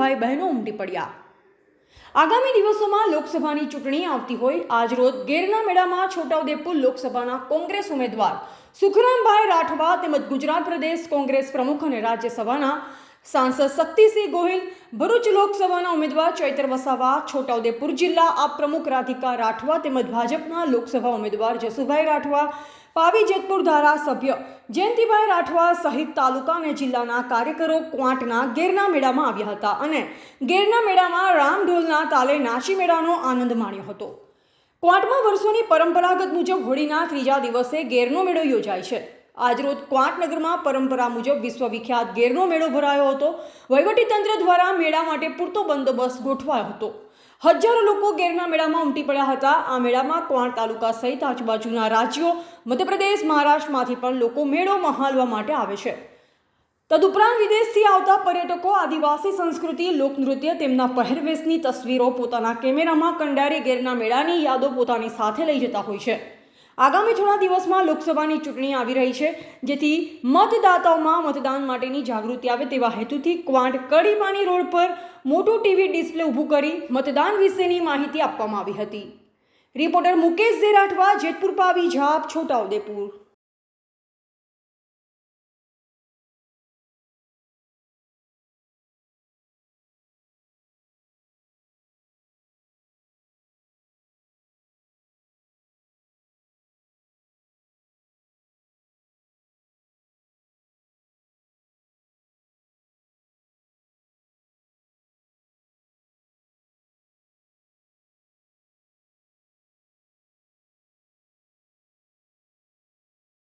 ભાઈ બહેનો ઉમટી પડ્યા. આગામી દિવસોમાં લોકસભાની ચૂંટણી આવતી હોય, આજરોજ ગેરના મેળામાં છોટાઉદેપુર લોકસભાના કોંગ્રેસ ઉમેદવાર સુખરામભાઈ રાઠવા તેમજ ગુજરાત પ્રદેશ કોંગ્રેસ પ્રમુખ અને રાજ્યસભાના સાંસદ શક્તિસિંહ ગોહિલ, ભરૂચ લોકસભાના ઉમેદવાર ચૈતર વસાવા, છોટાઉદેપુર જિલ્લા આપ પ્રમુખ રાધિકા રાઠવા તેમજ ભાજપના લોકસભા ઉમેદવાર જસુભાઈ રાઠવા પાવી જેતપુર ધારાસભ્ય જયંતિભાઈ રાઠવા સહિત તાલુકા અને જિલ્લાના કાર્યકરો ક્વાંટના ગેરના મેળામાં આવ્યા હતા અને ગેરના મેળામાં રામઢોલના તાલે નાચી મેળાનો આનંદ માણ્યો હતો. ક્વાંટમાં વર્ષોની પરંપરાગત મુજબ હોળીના ત્રીજા દિવસે ગેરનો મેળો યોજાય છે. આજરોજ ક્વાંટનગરમાં પરંપરા મુજબ વિશ્વવિખ્યાત ગેરનો મેળો ભરાયો હતો. વહીવટીતંત્ર દ્વારા મેળા માટે પૂરતો બંદોબસ્ત ગોઠવાયો હતો. હજારો લોકો ગેરના મેળામાં ઉમટી પડ્યા હતા. આ મેળામાં ક્વાંટ તાલુકા સહિત આજુબાજુના રાજ્યો, મધ્યપ્રદેશ, મહારાષ્ટ્રમાંથી પણ લોકો મેળો મહાલવા માટે આવે છે. તદુપરાંત વિદેશથી આવતા પર્યટકો, આદિવાસી સંસ્કૃતિ, લોકનૃત્ય, તેમના પહેરવેશની તસવીરો પોતાના કેમેરામાં કંડારી ગેરના મેળાની યાદો પોતાની સાથે લઈ જતા હોય છે. આગામી થોડા દિવસમાં લોકસભાની ચૂંટણી આવી રહી છે, જેથી મતદાતાઓમાં મતદાન માટેની જાગૃતિ આવે તેવા હેતુથી ક્વાંટ કડીપાણી રોડ પર મોટું ટીવી ડિસ્પ્લે ઊભું કરી મતદાન વિશેની માહિતી આપવામાં આવી હતી. રિપોર્ટર મુકેશ ઝેરાઠવા જેતપુર પાવી, ઝાપ છોટાઉદેપુર